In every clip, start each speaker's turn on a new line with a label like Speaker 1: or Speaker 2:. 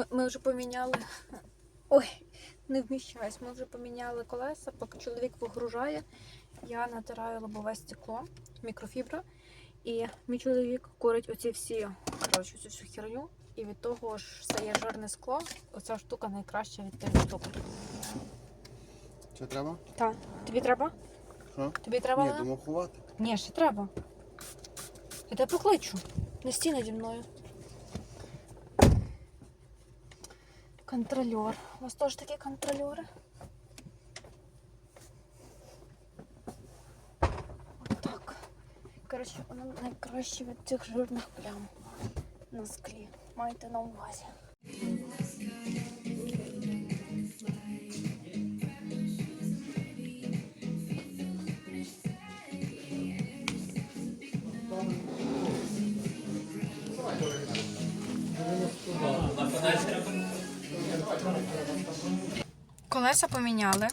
Speaker 1: Ми, ми вже поміняли. Ой, не вміщаюсь. Ми вже поміняли колеса, поки чоловік вигружає. Я натираю лобове стекло, мікрофібра. І мій чоловік курить оці всі, коротше, цю всю херню. І від того ж стає жирне скло. Оця штука найкраща від тих штук.
Speaker 2: Що треба?
Speaker 1: Так. Тобі треба?
Speaker 2: Що?
Speaker 1: Тобі треба?
Speaker 2: Ні,
Speaker 1: вона?
Speaker 2: думав ховати.
Speaker 1: Ні, ще треба. Я тебе покличу. Не стій наді мною. Контрольор. У вас теж такі контрольори? Отак. Коротше, воно найкраще від цих жирних плям на склі. Майте на увазі. Колеса поміняли.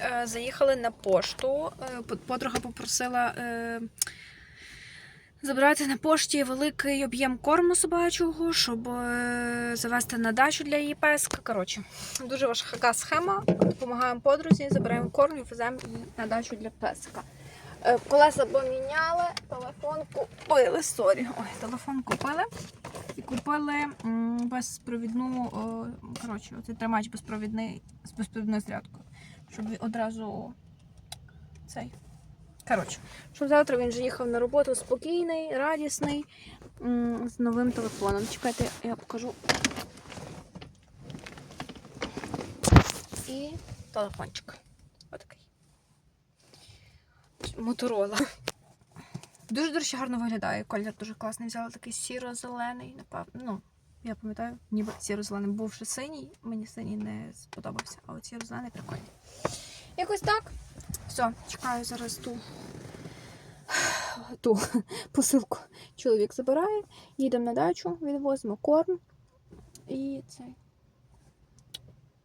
Speaker 1: Е, Заїхали на пошту. Е, Подруга попросила е, забрати на пошті великий об'єм корму собачого, щоб завести на дачу для її песка. Коротше, дуже важка схема. Допомагаємо подрузі, забираємо корм і веземо її на дачу для песика. Е, Колеса поміняли, телефон купили. Сорі. Ой, телефон купили. І купили безпровідну, коротше, оцей тримач безпровідний з безпровідною зарядкою. Щоб одразу цей. Коротше, щоб завтра він вже їхав на роботу спокійний, радісний, з новим телефоном. Чекайте, я покажу. І телефончик. Отакий. Моторола. Дуже, до гарно виглядає. Колір дуже класний. Взяла такий сіро-зелений, напевно. Ну, я пам'ятаю, ніби сіро-зелений був ще синій. Мені синій не сподобався, а от сіро-зелений прикольний. Якось так. Все, чекаю зараз ту, ту посилку. Чоловік забирає, їдемо на дачу, відвозимо корм. І цей.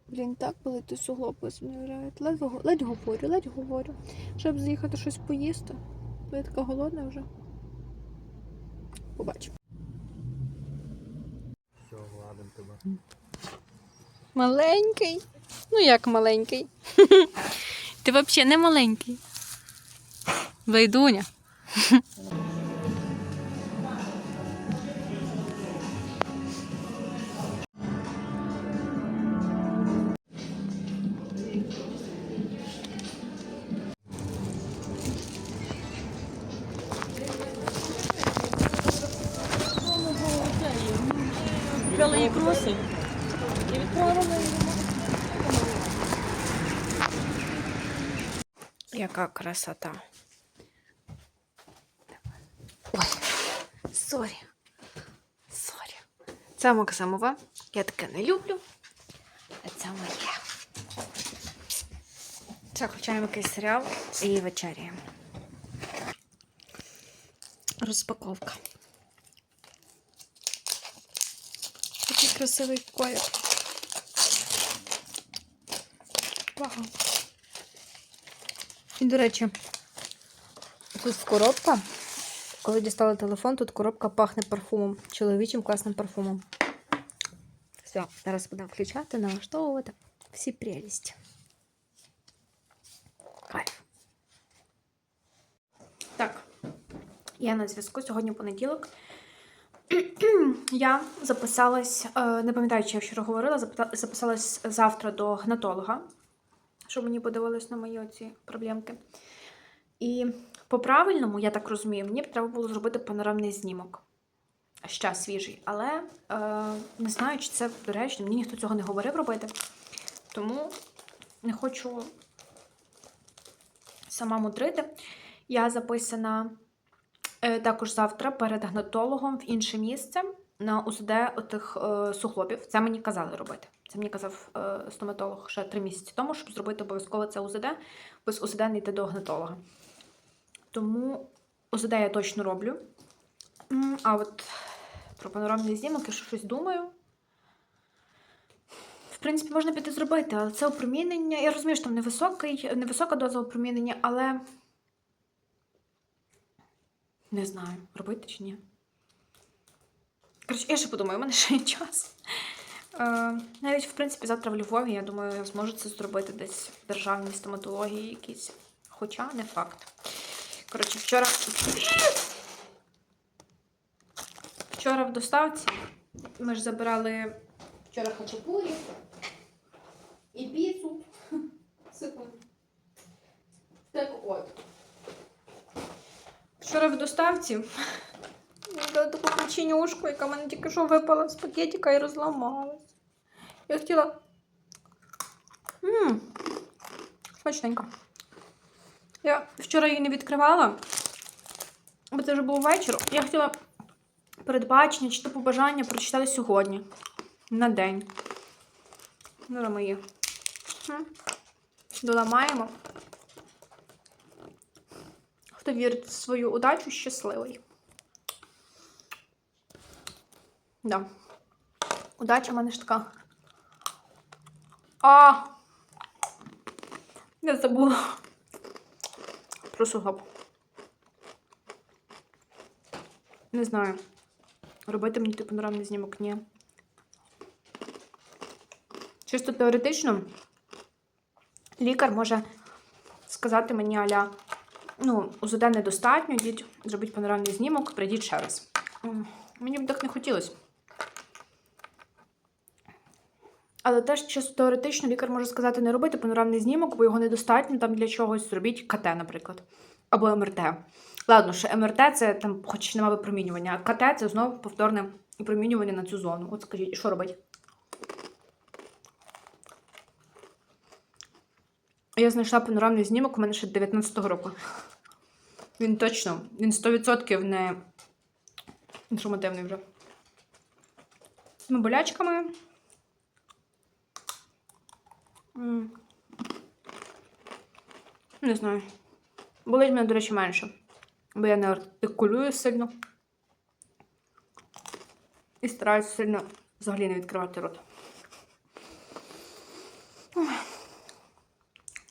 Speaker 1: Блін, так болить суглоб, ви собі не уявляєте. Ледь, ледь говорю, ледь говорю. Щоб заїхати щось поїсти. Бо я така голодна вже. Побачимо.
Speaker 2: Все, гладим тебе.
Speaker 1: Маленький. Ну як маленький? Ти взагалі не маленький. Вейдуня.
Speaker 3: Відправили їй кроси і відправили її.
Speaker 1: Яка красота. Ой, сорі. Сорі. Це Максимова. Я таке не люблю. А це моє. Це включаємо якийсь серіал і вечеряємо. Розпаковка. Красивий колір. Вау. І, до речі, тут коробка. Коли дістали телефон, тут коробка пахне парфумом. Чоловічим класним парфумом. Все, зараз будемо включати, налаштовувати всі прелісті. Кайф. Так, я на зв'язку. Сьогодні понеділок. Я записалась, е, не пам'ятаю, чи я вчора говорила, записалась завтра до гнатолога щоб мені подивились на мої оці проблемки. І по-правильному, я так розумію, мені б треба було зробити панорамний знімок. Ще свіжий. Але е, не знаю, чи це доречно. Мені ніхто цього не говорив робити. Тому не хочу сама мудрити. Я записана е, також завтра перед гнатологом в інше місце на УЗД отих е, суглобів. Це мені казали робити. Це мені казав е, стоматолог ще три місяці тому, щоб зробити обов'язково це УЗД, без УЗД не йти до гнатолога. Тому УЗД я точно роблю. А от про панорамний знімок я щось думаю. В принципі, можна піти зробити, але це опромінення. Я розумію, що там невисокий, невисока доза опромінення, але не знаю, робити чи ні. Коротше, я ще подумаю, у мене ще є час. Е, навіть, в принципі, завтра в Львові, я думаю, я зможу це зробити десь в державній стоматології якісь. Хоча не факт. Коротше, вчора. Вчора в доставці ми ж забирали вчора хачапурі і піцу. Секунду. Так от. Вчора в доставці я таку печенюшку, яка мене тільки що випала з пакетика і розламалась. Я хотіла. Ммм, смачненько. Я вчора її не відкривала, бо це вже був вечір. Я хотіла передбачення чи то побажання прочитати сьогодні. На день. Ну, мої. М. Доламаємо. Хто вірить в свою удачу, щасливий. Да. Удача в мене ж така. А! Я забула. Про суглоб. Не знаю. Робити мені типу панорамний знімок? Ні. Чисто теоретично, лікар може сказати мені аля, ну, УЗД недостатньо, йдіть, зробіть панорамний знімок, прийдіть ще раз. Мені б так не хотілося. Але теж чисто теоретично лікар може сказати не робити панорамний знімок, бо його недостатньо там для чогось. Зробіть КТ, наприклад. Або МРТ. Ладно, що МРТ це там хоч нема випромінювання, а КТ це знову повторне випромінювання на цю зону. От скажіть, що робити? Я знайшла панорамний знімок у мене ще 19-го року. Він точно, він 100% не інформативний вже. З болячками. Не знаю. Болить мене, до речі, менше. Бо я не артикулюю сильно. І стараюся сильно взагалі не відкривати рот.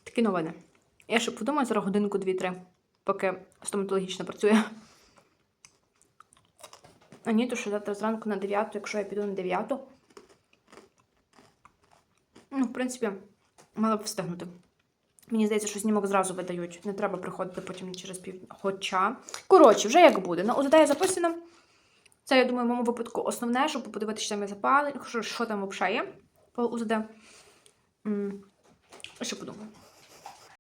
Speaker 1: Такі новини. Я ще подумаю зараз годинку дві-три, поки стоматологічно працює. А ні, то що завтра зранку на 9, якщо я піду на 9. Ну, в принципі, мала б встигнути. Мені здається, що знімок зразу видають. Не треба приходити потім через пів. Хоча. Коротше, вже як буде. На УЗД я записана. Це, я думаю, в моєму випадку основне, щоб подивитися, що там є запалення, що, що там взагалі є по УЗД. Ще подумаю.